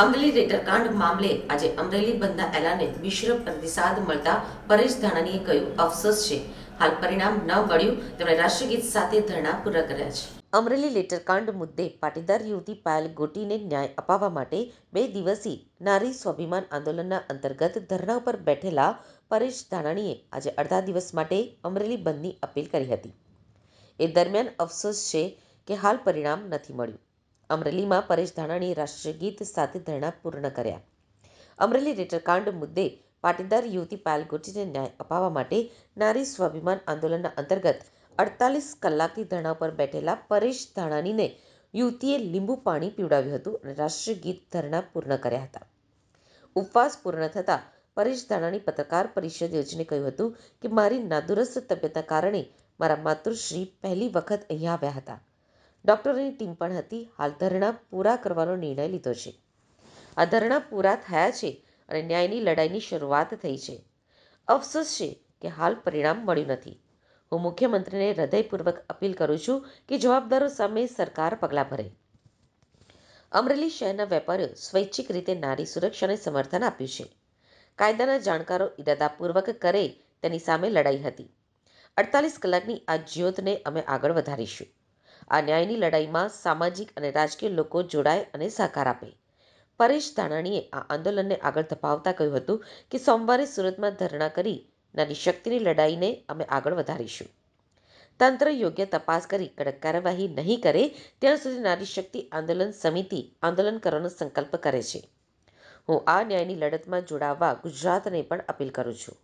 અમરેલી રેટરકાંડ મામલે આજે અમરેલી બંધના એલાને મિશ્ર પ્રતિસાદ મળતા પરેશ ધાનાણીએ કહ્યું, અફસોસ છે. હાલ પરિણામ ન મળ્યું. તેમણે રાષ્ટ્રગીત સાથે ધરણા પૂરા કર્યા છે. અમરેલી લેટરકાંડ મુદ્દે પાટીદાર યુવતી પાયલ ગોટીને ન્યાય અપાવવા માટે બે દિવસીય નારી સ્વાભિમાન આંદોલનના અંતર્ગત ધરણા ઉપર બેઠેલા પરેશ ધાનાણીએ આજે અડધા દિવસ માટે અમરેલી બંધની અપીલ કરી હતી. એ દરમિયાન અફસોસ છે કે હાલ પરિણામ નથી મળ્યું. અમરેલીમાં પરેશ ધાનાણીએ રાષ્ટ્રગીત સાથે ધરણા પૂર્ણ કર્યા. અમરેલી રેટરકાંડ મુદ્દે પાટીદાર યુવતી પાયલ ગોટીને ન્યાય અપાવવા માટે નારી સ્વાભિમાન આંદોલનના અંતર્ગત અડતાલીસ કલાકથી ધરણા પર બેઠેલા પરેશ ધાણાણીને યુવતીએ લીંબુ પાણી પીવડાવ્યું હતું અને રાષ્ટ્રગીત ધરણા પૂર્ણ કર્યા હતા. ઉપવાસ પૂર્ણ થતાં પરેશ ધાણાણી પત્રકાર પરિષદ યોજીને કહ્યું હતું કે, મારી નાદુરસ્ત તબિયતના કારણે મારા માતૃશ્રી પહેલી વખત અહીંયા આવ્યા હતા. ડૉક્ટરોની ટીમ પણ હતી. હાલ ધરણા પૂરા કરવાનો નિર્ણય લીધો છે. આ ધરણા પૂરા થયા છે અને ન્યાયની લડાઈની શરૂઆત થઈ છે. અફસોસ છે કે હાલ પરિણામ મળ્યું નથી. હું મુખ્યમંત્રીને હૃદયપૂર્વક અપીલ કરું છું કે જવાબદારો સામે સરકાર પગલાં ભરે. અમરેલી શહેરના વેપારીઓ સ્વૈચ્છિક રીતે નારી સુરક્ષાને સમર્થન આપ્યું છે. કાયદાના જાણકારો ઇરાદાપૂર્વક કરે તેની સામે લડાઈ હતી. અડતાલીસ કલાકની આ જ્યોતને અમે આગળ વધારીશું. આ ન્યાયની લડાઈમાં સામાજિક અને રાજકીય લોકો જોડાય અને સહકાર આપે. પરેશ ધાનાણીએ આ આંદોલનને આગળ ધપાવતા કહ્યું હતું કે સોમવારે સુરતમાં ધરણા કરી નારી શક્તિની લડાઈને અમે આગળ વધારીશું. તંત્ર યોગ્ય તપાસ કરી કડક કાર્યવાહી નહીં કરે, ત્યાં સુધી નારી શક્તિ આંદોલન સમિતિ આંદોલન કરવાનો સંકલ્પ કરે છે. હું આ ન્યાયની લડતમાં જોડાવવા ગુજરાતને પણ અપીલ કરું છું.